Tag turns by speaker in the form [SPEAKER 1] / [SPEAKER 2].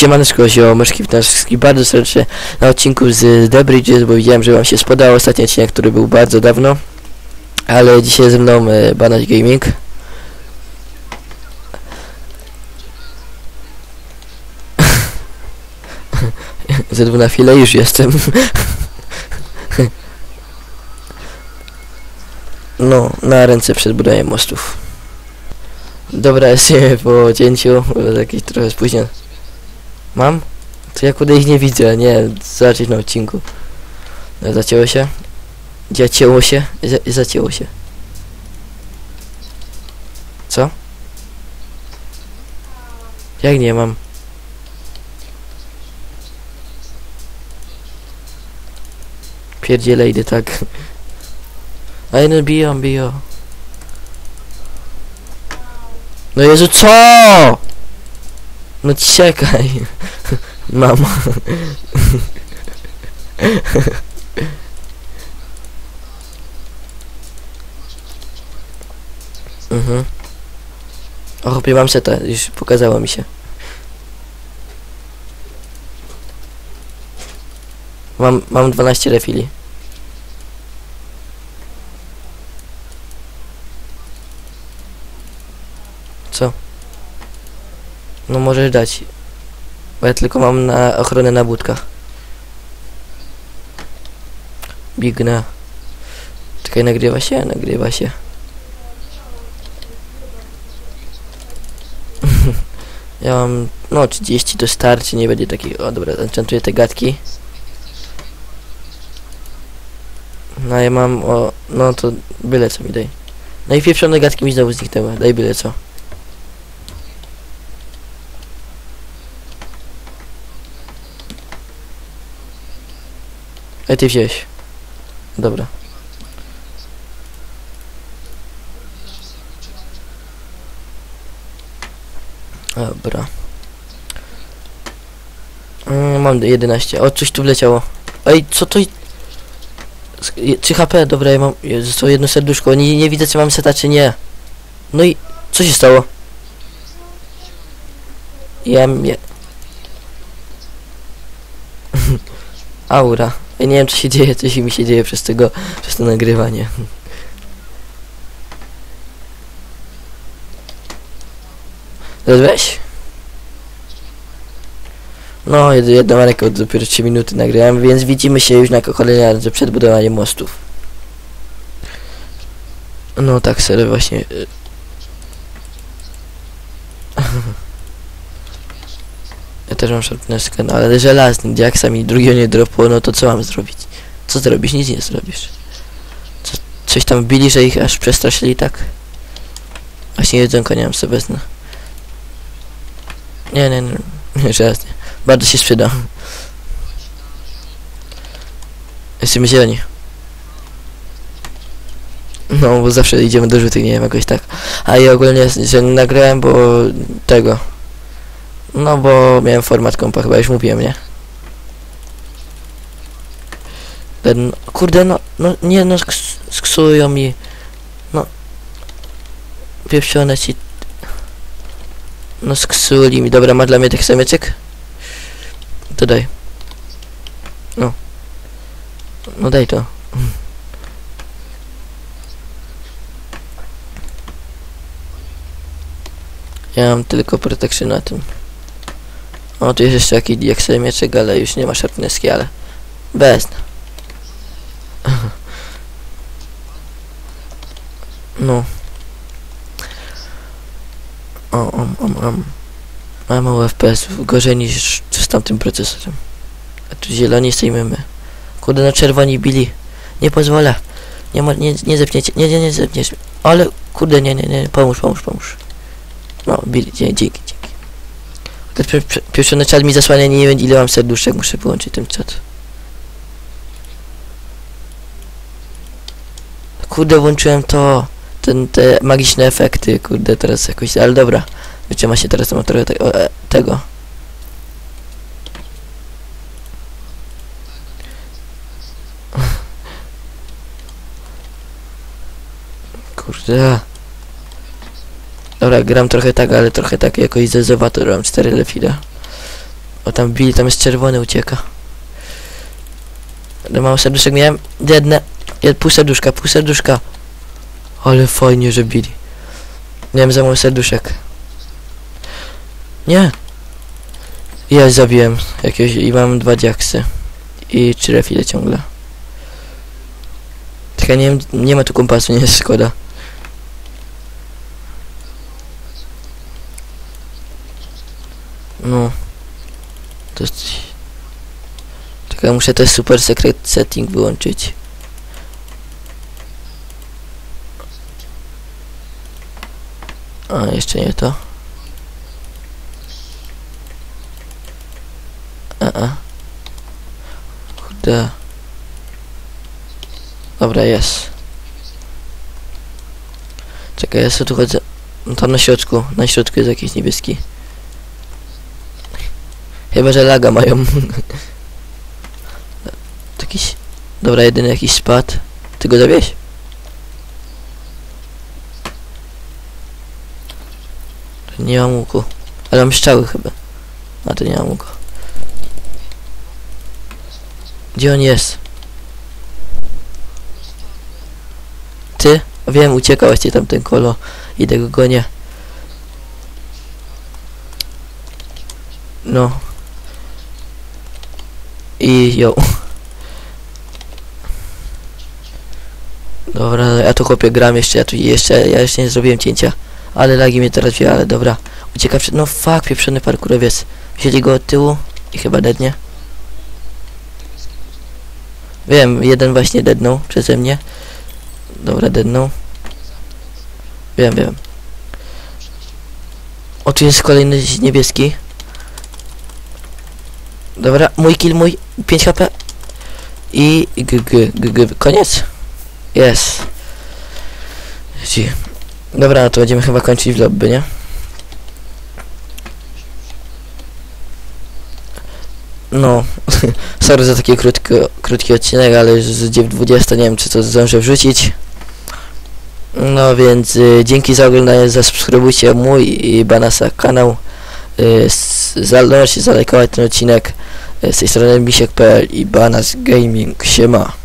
[SPEAKER 1] Siemaneczko, ziomeczki, witam wszystkich bardzo serdecznie na odcinku z The Bridges, bo widziałem, że wam się spodobał ostatni odcinek, który był bardzo dawno. Ale dzisiaj ze mną e, Banać Gaming. Zedwu na chwilę już jestem. no, na ręce przed budowaniem mostów. Dobra, jesteśmy po cięciu, jakiś trochę spóźniony. Mam? To ja kurde ich nie widzę, nie, zobaczyć na odcinku. No, zacięło się? Zacięło się? Za, zacięło się. Co? Jak nie mam? Pierdziele idę tak. Ej no biją, biją. No Jezu, co? No czekaj. Mama. mhm. O, chłopie, mam seta, już pokazało mi się. Mam, mam 12 refili. Co? No możesz dać. Bo ja tylko mam na ochronę na budkach. Biegnę. Czekaj, nagrywa się? Nagrywa się. ja mam, no 30 to starczy, nie będzie takich, o dobra, enchantuję te gadki. No ja mam, o, no to byle co mi daj. No i pieprzone gadki mi znowu zniknęły, daj byle co. Ej, ty wziąłeś. Dobra. Dobra. Mm, mam 11. O, coś tu wleciało. Ej, co to... i- Sk- je- 3 HP, dobra, ja mam... Zostało jedno serduszko. Nie, nie widzę, czy mam seta, czy nie. No i... Co się stało? Ja... mnie... Aura. Ja nie wiem co się dzieje, co się mi się dzieje przez tego, przez to nagrywanie. Weź? No, jed- jedną ręką dopiero 3 minuty nagrałem, więc widzimy się już na kolejnej razie przed budowaniem mostów. No tak, serio właśnie. też mam sharpnesskę, no ale żelazny, jak sami drugiego nie dropło, no to co mam zrobić? Co zrobisz? Nic nie zrobisz. Co, coś tam bili, że ich aż przestraszyli tak? Właśnie jedzonko nie mam sobie wezmę. Nie, nie, nie, nie, żelaznie. Bardzo się przyda. Jesteśmy zieloni. No, bo zawsze idziemy do żółtych, nie wiem, jakoś tak. A i ogólnie, że nagrałem, bo tego. No, bo miałem format kompa, chyba już mówiłem, nie? Ten, kurde, no, no, nie, no, sk- sksują mi. No. Pieprzone ci. No, sksuli mi. Dobra, ma dla mnie taki sameczek? To daj. No. No daj to. Ja mam tylko protection na tym. O, tu jest jeszcze jakiś diaksel mieczek, ale już nie ma sharpnesski, ale... Bez. No. O, o, o, o. Mam mało FPS, gorzej niż z tamtym procesorem. A tu zieloni sejmiemy. Kurde, na czerwoni bili. Nie pozwolę. Nie, mo- nie, nie zepniecie, nie, nie, nie zepniesz. Ale, kurde, nie, nie, nie, pomóż, pomóż, pomóż. No, bili, dzięki, dzięki. Pieprzony czat mi zasłania, nie wiem ile mam serduszek, muszę wyłączyć ten czat. Kurde, włączyłem to, ten, te magiczne efekty, kurde, teraz jakoś, ale dobra. Wytrzyma się teraz, mam trochę te, o, e, tego. Kurde. Dobra, gram trochę tak, ale trochę tak jakoś zezowato, mam 4 lefile. O tam Billy, tam jest czerwony, ucieka. Ale mało serduszek miałem. Jedne. Jed, pół serduszka, pół serduszka. Ale fajnie, że Billy. Miałem za mało serduszek. Nie. Ja zabiłem jakiegoś i mam dwa diaksy. I trzy refile ciągle. Tylko nie, nie ma tu kompasu, nie jest szkoda. No. To jest... Ja muszę też super secret setting wyłączyć. A, jeszcze nie to. A, a. Kurde. Dobra, jest. Czekaj, ja sobie tu chodzę. No Tam na środku, na środku jest jakiś niebieski. Chyba, że laga mają. Jakiś... Dobra, jedyny jakiś spadł. Ty go zawieź? Nie mam łuku. Ale mam strzały chyba. A to nie mam łuku. Gdzie on jest? Ty? Wiem, uciekał właśnie tamten kolo. Idę go gonię. No. I ją. Dobra, ja tu chłopie gram jeszcze, ja tu jeszcze, ja jeszcze nie zrobiłem cięcia. Ale lagi mnie teraz wzięły, ale dobra. Ucieka przed, no fuck, pieprzony parkurowiec. Wzięli go od tyłu i chyba dednie. Wiem, jeden właśnie dednął przeze mnie. Dobra, dednął. Wiem, wiem. O, tu jest kolejny niebieski. Dobra, mój kill, mój 5 HP. I g, g, g, g, koniec. Jest. Ci. Dobra, to będziemy chyba kończyć w lobby, nie? No, sorry za taki krótki, krótki odcinek, ale już z 20 nie wiem czy to zdążę wrzucić. No więc y, dzięki za oglądanie, zasubskrybujcie mój i Banasa kanał. Y, s- za, możecie zalajkować ten odcinek. Z tej strony misiek.pl i Banas Gaming. Siema.